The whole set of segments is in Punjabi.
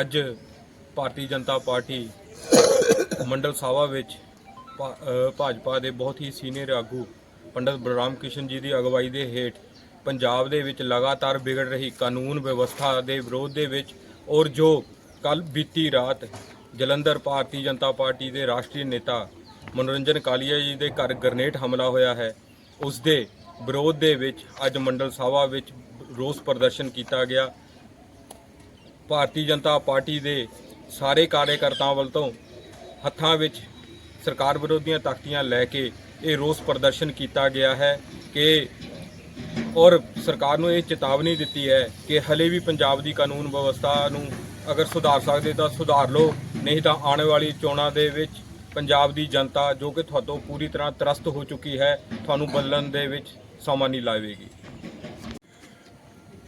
ਅੱਜ ਭਾਰਤੀ ਜਨਤਾ ਪਾਰਟੀ ਮੰਡਲ ਸਾਵਾ ਵਿੱਚ ਭਾ- ਭਾਜਪਾ ਦੇ ਬਹੁਤ ਹੀ ਸੀਨੀਅਰ ਆਗੂ ਪੰਡਤ ਬਲਰਾਮ ਕ੍ਰਿਸ਼ਨ ਜੀ ਦੀ ਅਗਵਾਈ ਦੇ ਹੇਠ ਪੰਜਾਬ ਦੇ ਵਿੱਚ ਲਗਾਤਾਰ ਵਿਗੜ ਰਹੀ ਕਾਨੂੰਨ ਵਿਵਸਥਾ ਦੇ ਵਿਰੋਧ ਦੇ ਵਿੱਚ ਔਰ ਜੋ ਕੱਲ ਬੀਤੀ ਰਾਤ ਜਲੰਧਰ ਭਾਰਤੀ ਜਨਤਾ ਪਾਰਟੀ ਦੇ ਰਾਸ਼ਟਰੀ ਨੇਤਾ ਮਨੋਰੰਜਨ ਕਾਲੀਆ ਜੀ ਦੇ ਘਰ ਗ੍ਰਨੇਡ ਹਮਲਾ ਹੋਇਆ ਹੈ, ਉਸ ਦੇ ਵਿਰੋਧ ਦੇ ਵਿੱਚ ਅੱਜ ਮੰਡਲ ਸਾਵਾ ਵਿੱਚ ਰੋਸ ਪ੍ਰਦਰਸ਼ਨ ਕੀਤਾ ਗਿਆ। ਭਾਰਤੀ ਜਨਤਾ ਪਾਰਟੀ ਦੇ ਸਾਰੇ ਕਾਰਜਕਰਤਾਵਾਂ ਵੱਲ ਤੋਂ ਹੱਥਾਂ ਵਿੱਚ ਸਰਕਾਰ ਵਿਰੋਧੀਆਂ ਤਾਕਤੀਆਂ ਲੈ ਕੇ ਇਹ ਰੋਸ ਪ੍ਰਦਰਸ਼ਨ ਕੀਤਾ ਗਿਆ ਹੈ ਕਿ ਔਰ ਸਰਕਾਰ ਨੂੰ ਇਹ ਚੇਤਾਵਨੀ ਦਿੱਤੀ ਹੈ ਕਿ ਹਲੇ ਵੀ ਪੰਜਾਬ ਦੀ ਕਾਨੂੰਨ ਵਿਵਸਥਾ ਨੂੰ ਅਗਰ ਸੁਧਾਰ ਸਕਦੇ ਤਾਂ ਸੁਧਾਰ ਲਓ, ਨਹੀਂ ਤਾਂ ਆਉਣ ਵਾਲੀ ਚੋਣਾਂ ਦੇ ਵਿੱਚ ਪੰਜਾਬ ਦੀ ਜਨਤਾ ਜੋ ਕਿ ਤੁਹਾਤੋਂ ਪੂਰੀ ਤਰ੍ਹਾਂ ਤਰਸਤ ਹੋ ਚੁੱਕੀ ਹੈ, ਤੁਹਾਨੂੰ ਬਦਲਣ ਦੇ ਵਿੱਚ ਸਮਾਂ ਨਹੀਂ ਲਾਵੇਗੀ।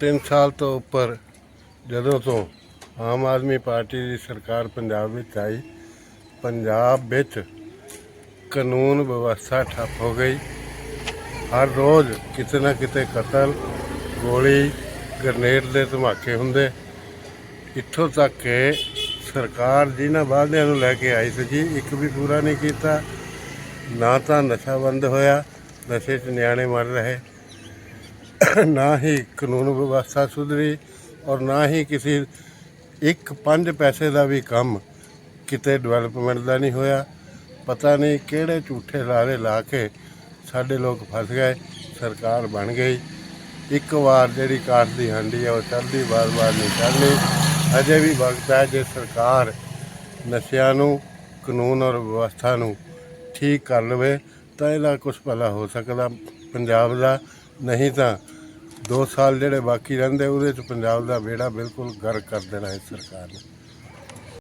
ਤਿੰਨ ਸਾਲ ਤੋਂ ਉੱਪਰ ਜਦੋਂ ਤੋਂ ਆਮ ਆਦਮੀ ਪਾਰਟੀ ਦੀ ਸਰਕਾਰ ਪੰਜਾਬ ਵਿੱਚ ਆਈ, ਪੰਜਾਬ ਵਿੱਚ ਕਾਨੂੰਨ ਵਿਵਸਥਾ ਠੱਪ ਹੋ ਗਈ। ਹਰ ਰੋਜ਼ ਕਿਤੇ ਨਾ ਕਿਤੇ ਕਤਲ, ਗੋਲੀ, ਗ੍ਰਨੇਡ ਦੇ ਧਮਾਕੇ ਹੁੰਦੇ। ਇੱਥੋਂ ਤੱਕ ਕਿ ਸਰਕਾਰ ਜਿਨ੍ਹਾਂ ਵਾਅਦਿਆਂ ਨੂੰ ਲੈ ਕੇ ਆਈ ਸੀ ਜੀ, ਇੱਕ ਵੀ ਪੂਰਾ ਨਹੀਂ ਕੀਤਾ। ਨਾ ਤਾਂ ਨਸ਼ਾ ਬੰਦ ਹੋਇਆ, ਨਸ਼ੇ 'ਚ ਨਿਆਣੇ ਮਰ ਰਹੇ। ਨਾ ਹੀ ਕਾਨੂੰਨ ਵਿਵਸਥਾ ਸੁਧਰੀ। ਔਰ ਨਾ ਹੀ ਕਿਸੇ ਇੱਕ ਪੰਜ ਪੈਸੇ ਦਾ ਵੀ ਕੰਮ ਕਿਤੇ ਡਿਵੈਲਪਮੈਂਟ ਦਾ ਨਹੀਂ ਹੋਇਆ। ਪਤਾ ਨਹੀਂ ਕਿਹੜੇ ਝੂਠੇ ਲਾਰੇ ਲਾ ਕੇ ਸਾਡੇ ਲੋਕ ਫਸ ਗਏ, ਸਰਕਾਰ ਬਣ ਗਈ। ਇੱਕ ਵਾਰ ਜਿਹੜੀ ਕਾਠ ਦੀ ਹਾਂਡੀ ਹੈ ਉਹ ਚੱਲਦੀ ਵਾਰ-ਵਾਰ ਨਹੀਂ ਚੱਲਣੀ ਅਜੇ ਵੀ ਵਕਤ ਹੈ ਜੇ ਸਰਕਾਰ ਨਸ਼ਿਆਂ ਨੂੰ, ਕਾਨੂੰਨ ਔਰ ਵਿਵਸਥਾ ਨੂੰ ਠੀਕ ਕਰ ਲਵੇ, ਤਾਂ ਇਹਦਾ ਕੁਝ ਭਲਾ ਹੋ ਸਕਦਾ। ਪੰਜਾਬ ਦਾ ਨਹੀਂ ਤਾਂ 2 ਸਾਲ ਜਿਹੜੇ ਬਾਕੀ ਰਹਿੰਦੇ, ਉਹਦੇ ਚ ਪੰਜਾਬ ਦਾ ਬੇੜਾ ਬਿਲਕੁਲ ਗਰਕ ਕਰ ਦੇਣਾ ਹੈ ਸਰਕਾਰ ਨੇ।